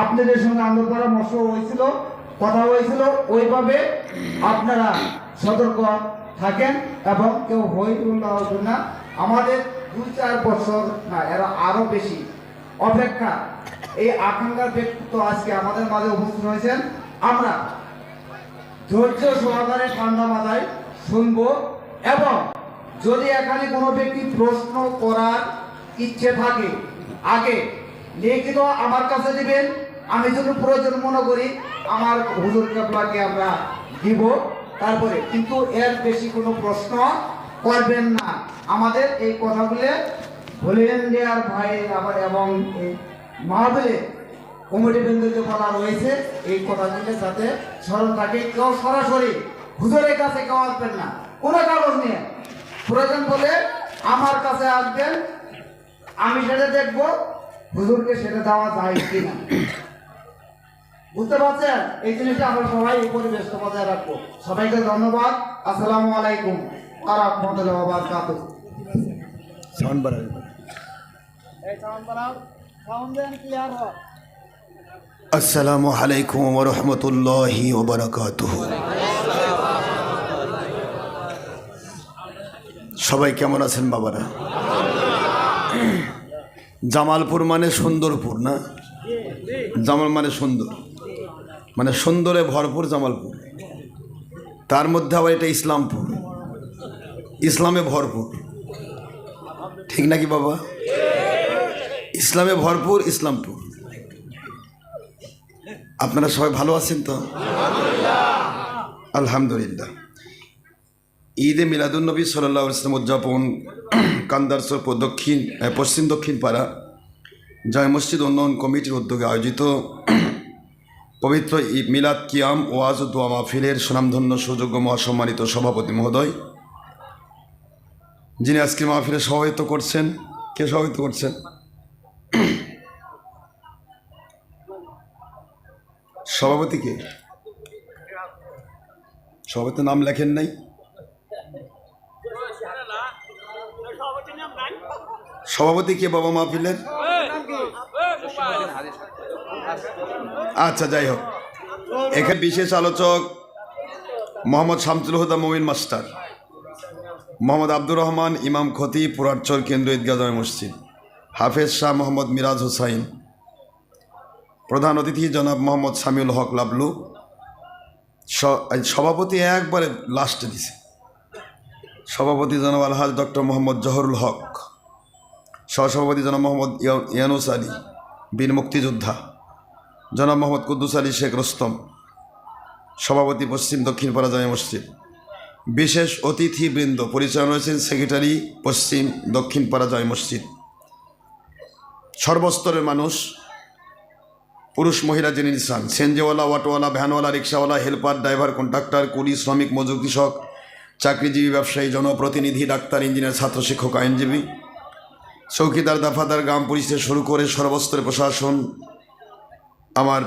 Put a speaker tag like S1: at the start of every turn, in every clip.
S1: আপনাদের সঙ্গে আন্দোলন পরামর্শ হয়েছিল, কথা হয়েছিল, ওইভাবে আপনারা সতর্ক থাকেন এবং কেউ হই উল্লাহ হবেন না। আমাদের দুই চার বছর না, এরা আরও বেশি অপেক্ষা। এই আকাঙ্ক্ষার ব্যক্তিত্ব আজকে আমাদের মাঝে উপস্থিত হয়েছেন। আমরা ধৈর্য সহকারে ঠান্ডা মাথায় শুনব এবং যদি এখানে কোনো ব্যক্তি প্রশ্ন করার ইচ্ছে থাকে, আগে লিখিত আমার কাছে দিবেন, আমি যদি প্রয়োজন মনে করি, আমার হুজুর কেবলাকে আমরা দিব। তারপরে, কিন্তু এর বেশি কোনো প্রশ্ন করবেন না। আমাদের এই কথাগুলো ভলেন্টিয়ার ভাই আবার এবং এই মাহবিলে কমিটি বৃন্দকে বলা রয়েছে, এই কথাগুলো যাতে স্মরণ থাকে। কেউ সরাসরি হুজুরের কাছে কেউ আসবেন না। কোনো কাগজ নিয়ে। প্রয়োজন বলে আমার কাছে আসবেন, আমি সেটা দেখব। হুজুরকে সেটা দেওয়া যায় কিনা? বুঝতে পারছেন? এই জিনিসটা আমরা সবাই এই পরিবেশটা বজায় রাখব। সবাইকে ধন্যবাদ। আসসালামু আলাইকুম। আর রহমতুল্লাহ বারকাতুহ
S2: সাউন্ড বাড়াবে। আসসালামু আলাইকুম রহমতুল্লাহি ওবরাকাতুহ সবাই কেমন আছেন বাবারা? জামালপুর মানে সুন্দরপুর, না? জামাল মানে সুন্দর। মানে সুন্দরে ভরপুর জামালপুর। তার মধ্যে আবার এটা ইসলামপুর। ইসলামে ভরপুর। ঠিক নাকি বাবা? ইসলামে ভরপুর, ইসলামপুর। আপনারা সবাই ভালো আছেন তো? আলহামদুলিল্লাহ। ঈদে মিলাদুলনবী সাল্লাহ ইসলাম উদযাপন, কান্দার সরপ দক্ষিণ পশ্চিম দক্ষিণ পাড়া জয় মসজিদ উন্নয়ন কমিটির উদ্যোগে আয়োজিত পবিত্র মিলাদ কিয়াম, ওয়াজ দোয়া মাহফিলের সুনামধন্য, সুযোগ্য, মহাসম্মানিত সভাপতি মহোদয়। যিনি আজকে মাহফিলে সভাপতিত্ব করছেন, কে সভাপতিত্ব করছেন? সভাপতি কে? সভাপতির নাম লেখেন নাই। সভাপতি কে বাবা মাহফিলের? আচ্ছা যাই হোক। এখানে বিশেষ আলোচক মোহাম্মদ শামসুল হুদা মমিন মাস্টার, মোহাম্মদ আব্দুর রহমান, ইমাম খতি, পুরাটচর কেন্দ্র ঈদগাহ মসজিদ, হাফেজ শাহ মোহাম্মদ মিরাজ হোসাইন, প্রধান অতিথি জনাব মোহাম্মদ সামিউল হক লাবলু। সভাপতি একবারে লাস্টে দিছে। সভাপতি জনাব আলহাজ ডক্টর মোহাম্মদ জহরুল হক। সহসভাপতি জনাব মোহাম্মদ ইয়া- ইয়ানুস আলী বীর মুক্তিযোদ্ধা, জনাব মোহাম্মদ কুদ্দুস আলী শেখ রস্তম, সভাপতি পশ্চিম দক্ষিণ পাড়া জামে মসজিদ। বিশেষ অতিথিবৃন্দ পরিচালনা হয়েছেন সেক্রেটারি পশ্চিম দক্ষিণ পাড়া জয় মসজিদ। সর্বস্তরের মানুষ, পুরুষ, মহিলা জেনে নিসান, সেনজেওয়ালা, অটোওয়ালা, ভ্যানওয়ালা, রিক্সাওয়ালা, হেল্পার, ড্রাইভার কন্ট্রাক্টর কুলি, শ্রমিক, মজুর কৃষক, চাকরিজীবী, ব্যবসায়ী, জনপ্রতিনিধি, ডাক্তার, ইঞ্জিনিয়ার, ছাত্র শিক্ষক, আইনজীবী চৌকিদার দাফাদার গ্রাম পুলিশ শুরু করে সর্বস্তরের প্রশাসন, আমার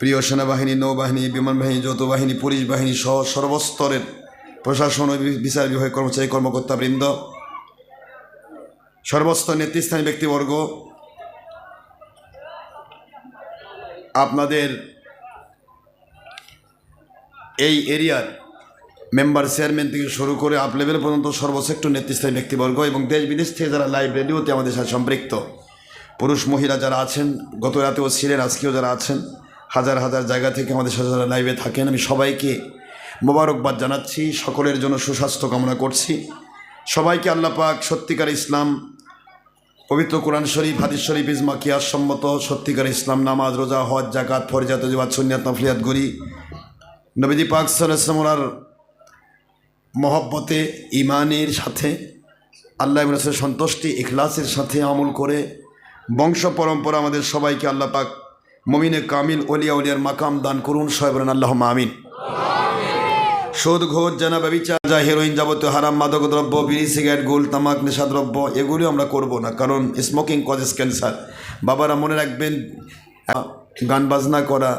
S2: প্রিয় সেনাবাহিনী, নৌবাহিনী বিমান বাহিনী যৌথ বাহিনী পুলিশ বাহিনী সহ সর্বস্তরের প্রশাসন ও বিচার বিভাগের কর্মচারী, কর্মকর্তাবৃন্দ, সর্বস্তর নেতৃস্থানীয় ব্যক্তিবর্গ, আপনাদের এই এরিয়ার মেম্বার চেয়ারম্যান থেকে শুরু করে আপ লেভেল পর্যন্ত সর্বসেক্টর নেতৃস্থানীয় ব্যক্তিবর্গ এবং দেশ বিদেশ থেকে যারা লাইভ রেডিওতে আমাদের সাথে সম্পৃক্ত, পুরুষ, মহিলা যারা আছেন, গত রাতেও ছিলেন, আজকেও যারা আছেন, হাজার হাজার জায়গা থেকে আমাদের সাথে যারা লাইভে থাকেন, আমি সবাইকে মোবারকবাদ জানাচ্ছি, সকলের জন্য সুস্বাস্থ্য কামনা করছি। সবাইকে আল্লাহ পাক সত্যিকার ইসলাম, পবিত্র কোরআন শরীফ, হাদিস শরীফ, ইজমা, কিয়াস সম্মত সত্যিকার ইসলাম, নামাজ, রোজা, হজ জাকাত ফরজাত জিবাদ সুনিয়াত নফলিয়াত গরি। নবীজি পাক সাল্লামর মহব্বতে ইমানের সাথে, আল্লাহ ইবরাসের সন্তুষ্টি, ইখলাসের সাথে আমল করে, বংশ পরম্পরা আমাদের সবাইকে আল্লাহ পাক মমিনে কামিল, ওলিয়া উলিয়ার মাকাম দান করুন। সবাই বলেন আল্লাহ আমিন। সুদ ঘোর জানা, ব্যবিচার, যা হেরোইন যাবতীয় হারাম মাদক দ্রব্য বিড়ি, সিগারেট, গোল, তামাক, নেশাদ্রব্য, এগুলি আমরা করব না, কারণ স্মোকিং কজেস ক্যান্সার বাবারা মনে রাখবেন, গান বাজনা করা,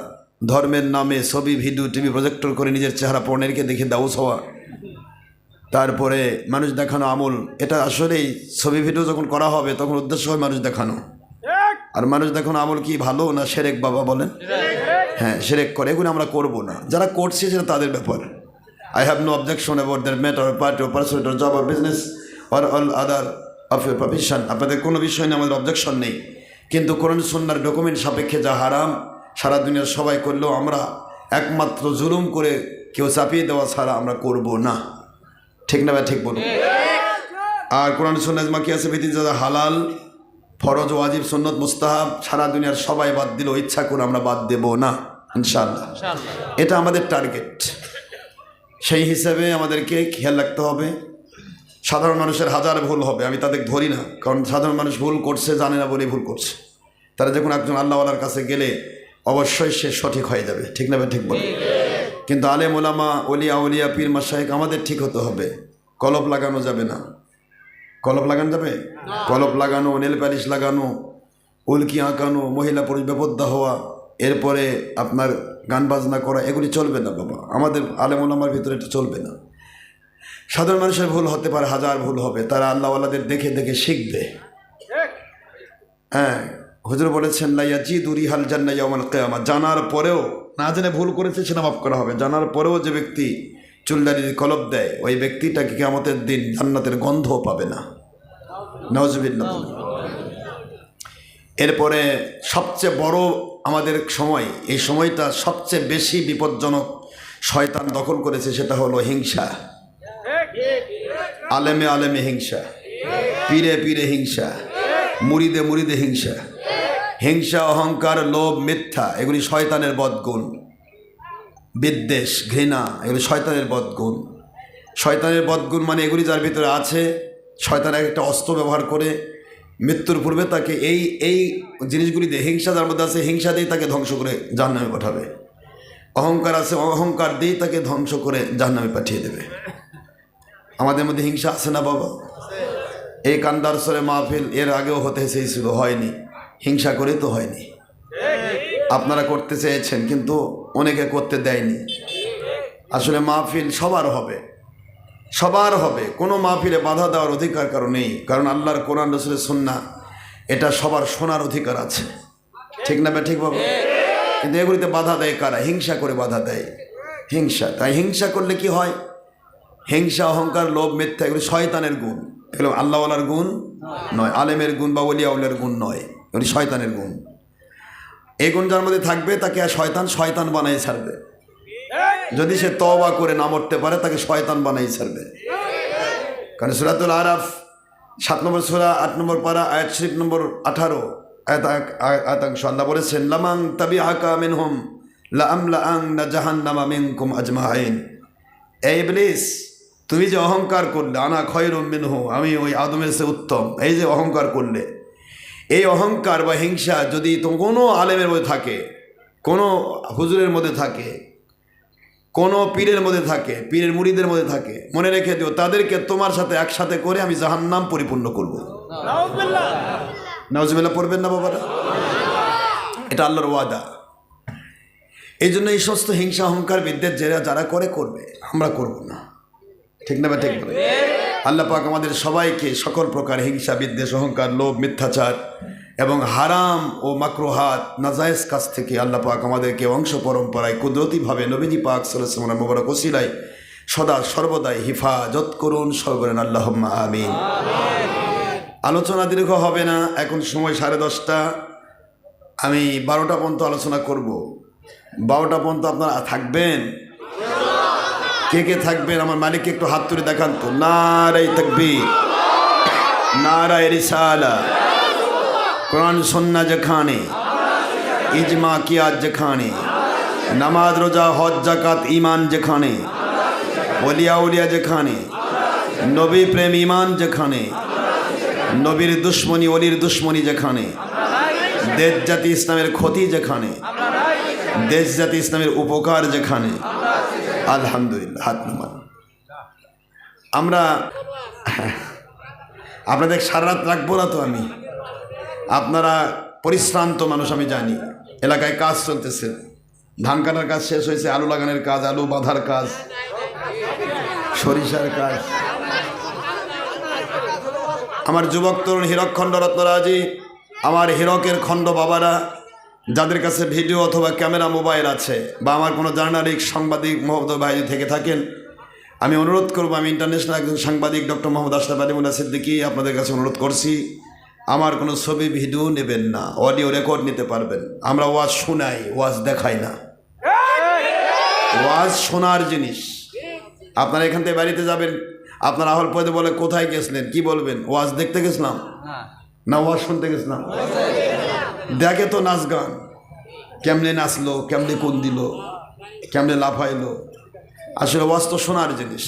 S2: ধর্মের নামে ছবি ভিডিও টিভি প্রজেক্টর করে নিজের চেহারা পণ্যেরকে দেখে দাউস হওয়া তারপরে মানুষ দেখানো আমল, এটা আসলেই ছবি ভিডিও যখন করা হবে, তখন উদ্দেশ্য হয় মানুষ দেখানো। আর মানুষ দেখানো আমল কি ভালো না সেরেক বাবা বলেন? হ্যাঁ সেরেক করে, এগুলো আমরা করব না। যারা করছে, সেটা তাদের ব্যাপার। I have no objection about their matter party personal or job or business or all other of your profession আপনাদের কোনো বিষয় নিয়ে আমাদের অবজেকশন নেই। কিন্তু কোরআন সন্ন্যার ডকুমেন্ট সাপেক্ষে যা হারাম, সারা দুনিয়ার সবাই করলেও আমরা একমাত্র জুলুম করে কেউ চাপিয়ে দেওয়া ছাড়া আমরা করব না। ঠিক না ঠিক বলুন। আর কোরআন সন্ন্যাজমা কি আছে ভিত্তি যারা হালাল ফরজ ওয়াজিব সন্নত মুস্তাহাব সারা দুনিয়ার সবাই বাদ দিল ইচ্ছা করে আমরা বাদ দেব না ইনশাল্লাহ এটা আমাদের টার্গেট। সেই হিসাবে আমাদেরকে খেয়াল রাখতে হবে সাধারণ মানুষের হাজার ভুল হবে আমি তাদের ধরি না কারণ সাধারণ মানুষ ভুল করছে জানে না বলেই ভুল করছে। তারা যখন একজন আল্লাহওয়ালার কাছে গেলে অবশ্যই সে সঠিক হয়ে যাবে ঠিক না ঠিক বলে কিন্তু আলেম ওলামা অলিয়া উলিয়া পীর মাসাহেক আমাদের ঠিক হতে হবে। কলপ লাগানো যাবে না। কলপ লাগানো যাবে? কলপ লাগানো নেল পালিশ লাগানো উল্কি আঁকানো মহিলা পুরুষ বেপদ্দা হওয়া এরপরে আপনার গান বাজনা করা এগুলি চলবে না বাবা। আমাদের আলেম ওলামার ভিতরে এটা চলবে না। সাধারণ মানুষের ভুল হতে পারে হাজার ভুল হবে। তারা আল্লাহওয়ালাদের দেখে দেখে শিখবে। হ্যাঁ হুজুর বলেছেন লাইয়া জি দুরি হাল জান্না ইয়ামাল কেয়ামা। জানার পরেও না জেনে ভুল করেছে সেটা মাফ করা হবে। জানার পরেও যে ব্যক্তি চুলদারির কলব দেয়, ওই ব্যক্তিটাকে কেমতের দিন জান্নাতের গন্ধও পাবে না? নজবিল্লা এরপরে সবচেয়ে বড় আমাদের সময়, এই সময়টা সবচেয়ে বেশি বিপজ্জনক শয়তান দখল করেছে সেটা হলো হিংসা। আলেমে আলেমে হিংসা, পীরে পীরে হিংসা মুড়িদে মুড়িদে হিংসা। হিংসা, অহংকার, লোভ, মিথ্যা, এগুলি শয়তানের বদগুণ। বিদ্বেষ, ঘৃণা, এগুলি শয়তানের বদগুণ। শয়তানের বদগুণ মানে এগুলি যার ভিতরে আছে, শয়তান এক একটা অস্ত্র ব্যবহার করে মৃত্যুর পূর্বে তাকে এই এই জিনিসগুলি দিয়ে, হিংসা যার মধ্যে আছে, হিংসা দিয়ে তাকে ধ্বংস করে জাহান্নামে পাঠাবে। অহংকার আছে, অহংকার দিয়েই তাকে ধ্বংস করে জাহ্নামে পাঠিয়ে দেবে। আমাদের মধ্যে হিংসা আছে না বাবা? এই কান্দার সরে মাহফিল এর আগেও হতে চেয়েছিল হয়নি। হিংসা করে তো হয়নি। আপনারা করতে চেয়েছেন, কিন্তু অনেকে করতে দেয়নি। আসলে মাহফিল সবার হবে। সবার হবে। কোনো মাহফিলে বাধা দেওয়ার অধিকার কারও নেই। কারণ আল্লাহর কোরআন, রসুলের সন্না, এটা সবার শোনার অধিকার আছে। ঠিক না ঠিক বাবা? কিন্তু এগুলিতে বাধা দেয় কারা? হিংসা করে বাধা দেয়। হিংসা। তাই হিংসা করলে কি হয়? হিংসা, অহংকার, লোভ, মিথ্যা, এগুলো শয়তানের গুণ। এগুলো আল্লাহওয়ালার গুণ নয়, আলেমের গুণ বা ওলিয়াউলের গুণ নয়। এগুলি শয়তানের গুণ। এই গুণ যার মধ্যে থাকবে, তাকে শয়তান শয়তান বানাই ছাড়বে। যদি সে তওবা করে না মরতে পারে, তাকে শয়তান বানাই ছাড়বে। কারণ সুরাতুল আরাফ, সাত নম্বর সুরা, আট নম্বর পারা, আয়াত শরীফ নম্বর আঠারো আয়াতাংশ আল্লাহ বলেছেন লামাং তাবি আকা মিনহুম লা আমলা আং না জাহান্নামা মিনকুম আজমাইন। এই ইবলিস, তুমি যে অহংকার করলে, আনা খয়রুম মিনহু, আমি ওই আদমের সে উত্তম। এই যে অহংকার করলে এই অহংকার বা হিংসা যদি তো কোনো আলেমের মধ্যে থাকে, কোনো হুজুরের মধ্যে থাকে, কোনো পীরের মধ্যে থাকে, পীরের মুড়িদের মধ্যে থাকে, মনে রেখে দিও, তাদেরকে তোমার সাথে একসাথে করে আমি জাহান্নাম পরিপূর্ণ করব। নজমেলা পড়বেন না বাবারা? এটা আল্লাহর ওয়াদা। এই জন্য এই সমস্ত হিংসা, অহংকার বিদ্যের যারা যারা করে, করবে। আমরা করব না। ঠিক না ঠিক? বলে আল্লাহ পাক আমাদের সবাইকে সকল প্রকার হিংসা, বিদ্বেষ, অহংকার, লোভ, মিথ্যাচার এবং হারাম ও মাকরোহাত, নাজায়েজ কাছ থেকে আল্লাহ পাক আমাদেরকে অংশ পরম্পরায়, কুদরতিভাবে নবীজি পাক সাল্লাহ মোবারক ওসিলায় সদা সর্বদাই হিফাজত করুন সর্বরেন আল্লাহ আমিন। আলোচনা দীর্ঘ হবে না, এখন সময় সাড়ে দশটা। আমি বারোটা পর্যন্ত আলোচনা করব। বারোটা পর্যন্ত আপনারা থাকবেন? কে কে থাকবেন? আমার মালিককে একটু হাত তুলে দেখান তো। নারাই থাকবি নারায় রিসালা। কোরআন সন্না যেখানে, ইজমা কিয়াত যেখানে, নামাজ, রোজা, হজ জাকাত ইমান যেখানে, ওলিয়া উলিয়া যেখানে, নবী প্রেম ইমান যেখানে, নবীর দুশ্মনী, অলির দুশ্মনী যেখানে, দেশ জাতি ইসলামের ক্ষতি যেখানে, দেশ জাতি ইসলামের উপকার যেখানে আলহামদুলিল্লাহ, হাত নামান। আমরা, আপনাদের সারা রাত রাখব না তো আমি? আপনারা পরিশ্রান্ত মানুষ, আমি জানি। এলাকায় কাজ চলতেছে। ধান কাটার কাজ শেষ হয়েছে, আলু লাগানোর কাজ, আলু বাঁধার কাজ, সরিষার কাজ। আমার যুবক তরুণ হীরকখণ্ড রত্নরাজি, আমার হীরকের খণ্ড বাবারা যাদের কাছে ভিডিও অথবা ক্যামেরা মোবাইল আছে বা আমার কোনো জার্নালিক সাংবাদিক মোহাম্মদ ভাই থেকে থাকেন আমি অনুরোধ করব আমি ইন্টারন্যাশনাল একজন সাংবাদিক ডক্টর মোহাম্মদ আশরাফ আলী মুল্লা সিদ্দিকি আপনাদের কাছে অনুরোধ করছি আমার কোনো ছবি ভিডিও নেবেন না অডিও রেকর্ড নিতে পারবেন। আমরা ওয়াজ শোনাই ওয়াজ দেখাই না। ওয়াজ শোনার জিনিস। আপনারা এখান থেকে বাড়িতে যাবেন আপনার আহল পদে বলে কোথায় গেছিলেন কি বলবেন? ওয়াজ দেখতে গেছিলাম? না ওয়াজ শুনতে গেছিলাম? দেখে তো নাচ গান। কেমনে নাচলো কেমনে কোন দিল কেমনে লাফাইলো আসলে ওয়াজ তো শোনার জিনিস।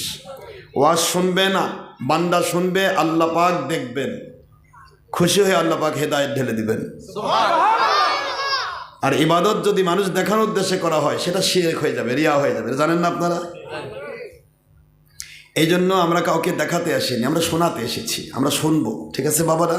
S2: ওয়াজ শুনবে না বান্দা শুনবে আল্লাহ পাক দেখবেন। খুশি হয়ে আল্লাহ পাক হেদায়ত ঢেলে দিবেন। আর ইবাদত যদি মানুষ দেখানোর উদ্দেশ্যে করা হয় সেটা শিরেক হয়ে যাবে রিয়া হয়ে যাবে। জানেন না আপনারা? এই জন্য আমরা কাউকে দেখাতে আসিনি আমরা শোনাতে এসেছি আমরা শুনব। ঠিক আছে বাবারা?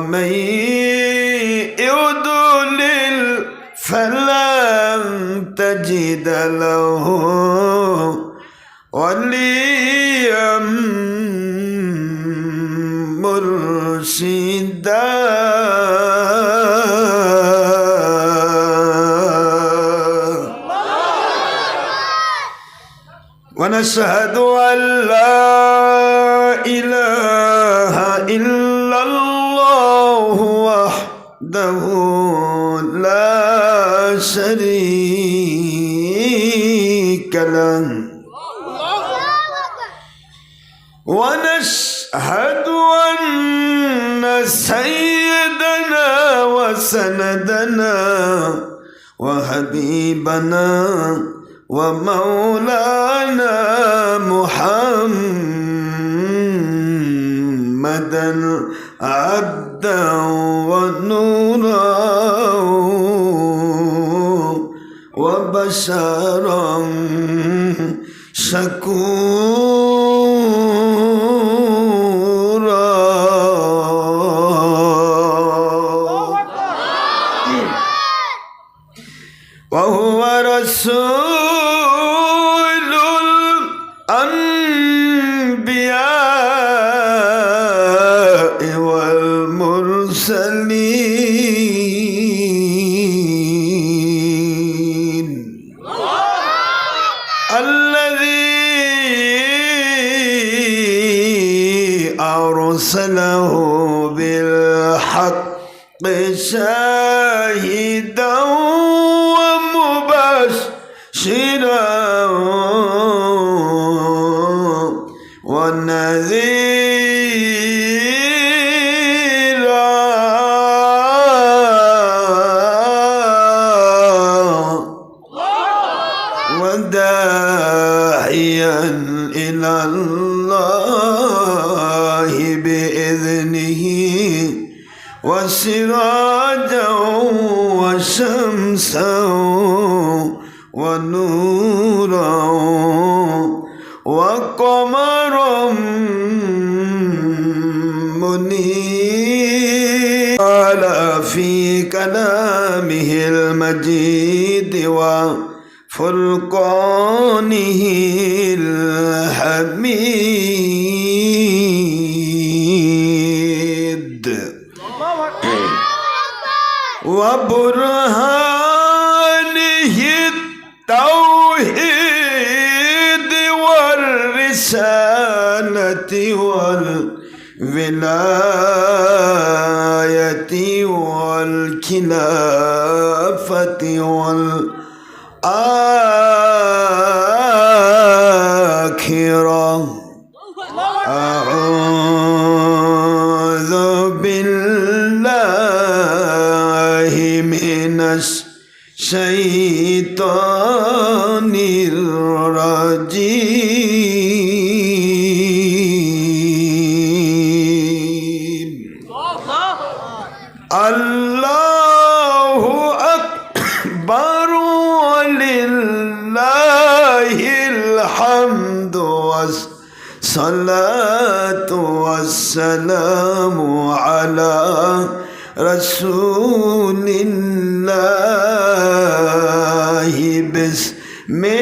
S2: ومن يضلل فلن تجد له وليا مرشدا. ونشهد أن لا وحده لا شريك له. ونشهد أن سيدنا وسندنا وحبيبنا ومولانا محمدا عبدا ونورا وبشرا شكورا وبرهانه التوحيد والرسالة والرسالة الولاية والخلافة والآخرة. الشيطان الرجيم الله أكبر ولله الحمد والصلاة والسلام على رسول الله Mais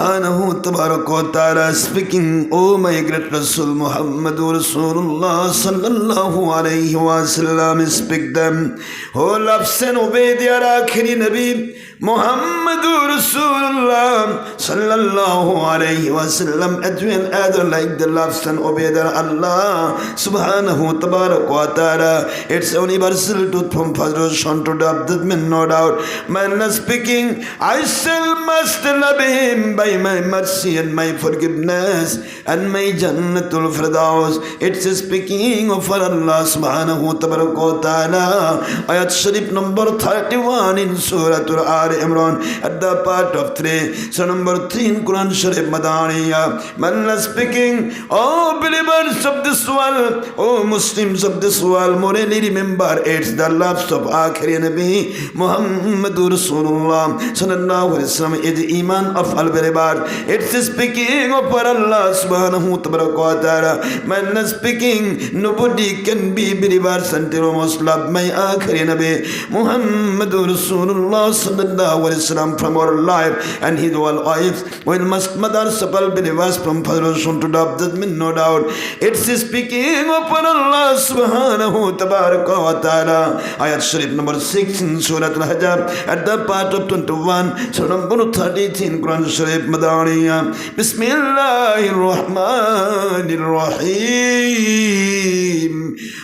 S2: subhanahu wa ta'ala speaking, O my great Rasul Muhammad Rasulullah sallallahu alayhi wa sallam, speak them O loves and obey their akhiri Nabi Muhammadur Rasulullah sallallahu alayhi wa sallam, as well as like the loves and obey Allah subhanahu tabarak wa ta'ala. It's universal truth from Fajr to the Abdul no doubt. Man speaking, I shall must love him by my mercy and my forgiveness and my Jannatul Firdaus. It's speaking of Allah subhanahu wa ta'ala. Ayat Sharif number 31 in Surah Al Imran at the part of 3. So number 3 in Quran Sharif Madaniya. Man speaking, oh believers of this world, oh Muslims of this world, morally remember it's the loves of Akhiri Nabi Muhammadur Rasulullah sallallahu alaihi wasallam is the iman of al believers. It's speaking of Allah subhanahu wa ta'ala. Man speaking, nobody can be believers until most love my Akhiri Nabi Muhammadur Rasulullah sallallahu alaihi wasallam from our life and his whole wives. We must mother supple believers from Fadrushan to Dab judgment, no doubt. It's speaking upon Allah subhanahu wa ta'ala. Ayat Sharif number 6 in Surah Al-Hajjab at the part of 21, Surah number 30 in Quran Sharif Madaniya. Bismillahir Rahmanir Rahim.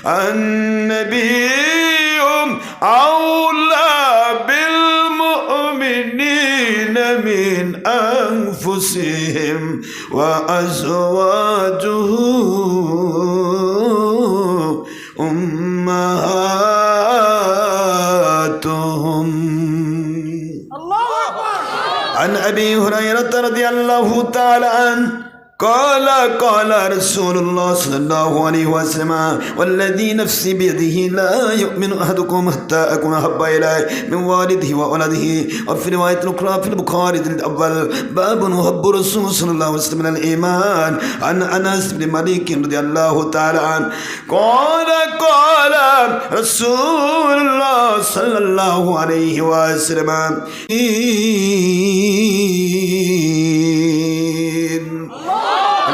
S2: النبي أولى بالمؤمنين من أنفسهم وأزواجه. أمهاتهم. عن أبي هريرة رضي الله تعالى عنه قال قال رسول الله صلى الله عليه وسلم والذي نفسي بيده لا يؤمن أحدكم حتى أكون أحب إليه من والده وولده وفي رواية أخرى في البخاري الأول باب حب رسول صلى الله عليه وسلم من الإيمان. عن أنس بن مالك رضي الله تعالى عنه قال قال رسول الله صلى الله عليه وسلم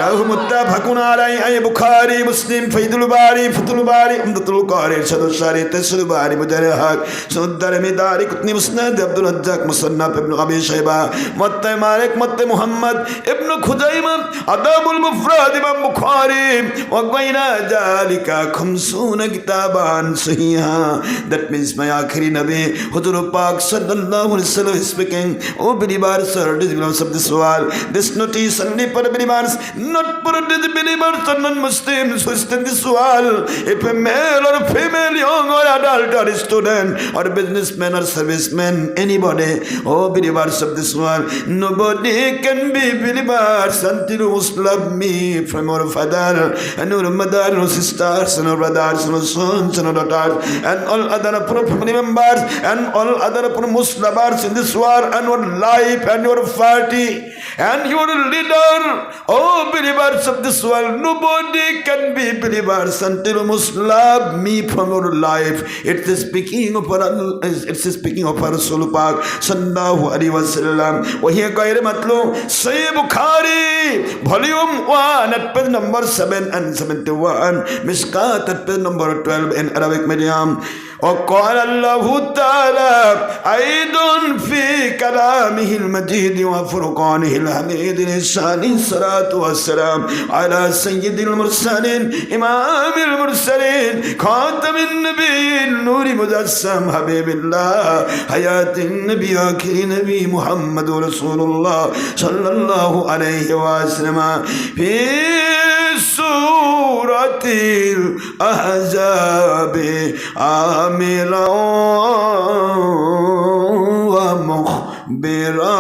S2: له متفق عليه أي بخاري مسلم فيد الباري فتح الباري عمدة القاري إرشاد الشاري تسر الباري مجرى الحق سند الدرمي داري كتني مسند عبد الرزاق مصنف ابن أبي شيبة مت مالك مت محمد ابن خزيمة أداب المفرد إمام بخاري وغير ذلك خمسون كتابا صحيحا that means my आखिरी नबी हुजूर पाक सल्लल्लाहु अलैहि वसल्लम is speaking oh believers sir this belongs of this world this notice only for believers not for the believers and non-Muslims who stand this wall. If a male or female, young or adult or student or businessman or serviceman, anybody, oh believers of this world, nobody can be believers until you love me from your father and your mother your sisters and your brothers and your sons and your daughters and all other family members and all other Muslims in this world and your life and your party and your leader. Oh, believers of this world, nobody can be believers until you must love me from your life. It is speaking of our, it's speaking of our Rasul Pak, sallallahu alaihi wasallam. وهي غير مطلوب صحيح بخاري volume 1 at page number 7 and 71 مشكات at page number 12 in Arabic medium وقال الله تعالى أيضا في كلامه المجيد وفرقانه الحميد لسان الصلاة والسلام على سيد المرسلين إمام المرسلين خاتم النبي النور مجسم حبيب الله حياة النبي آخر نبي محمد رسول الله صلى الله عليه وسلم في سورة الأحزاب عاملا ومخبرا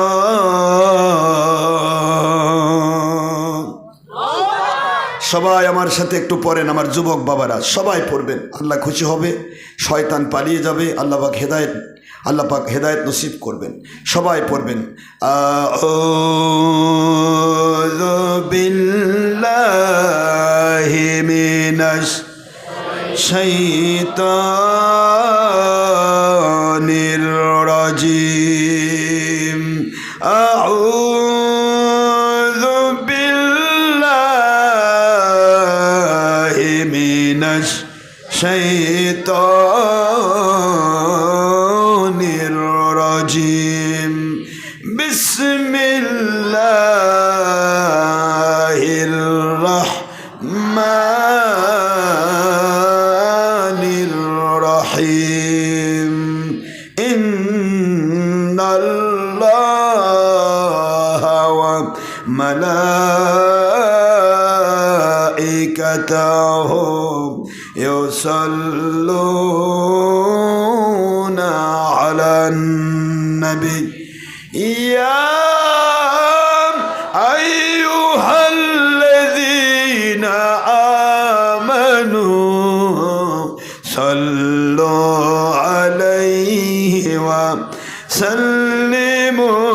S2: সবাই আমার সাথে একটু পড়েন আমার যুবক বাবারা সবাই পড়বেন আল্লাহ খুশি হবে শয়তান পালিয়ে যাবে আল্লাহ পাক হেদায়ত আল্লাহ পাক হেদায়ত নসিব করবেন সবাই পড়বেন আউযু বিল্লাহি মিনাশ শাইতানির عليه وسلموا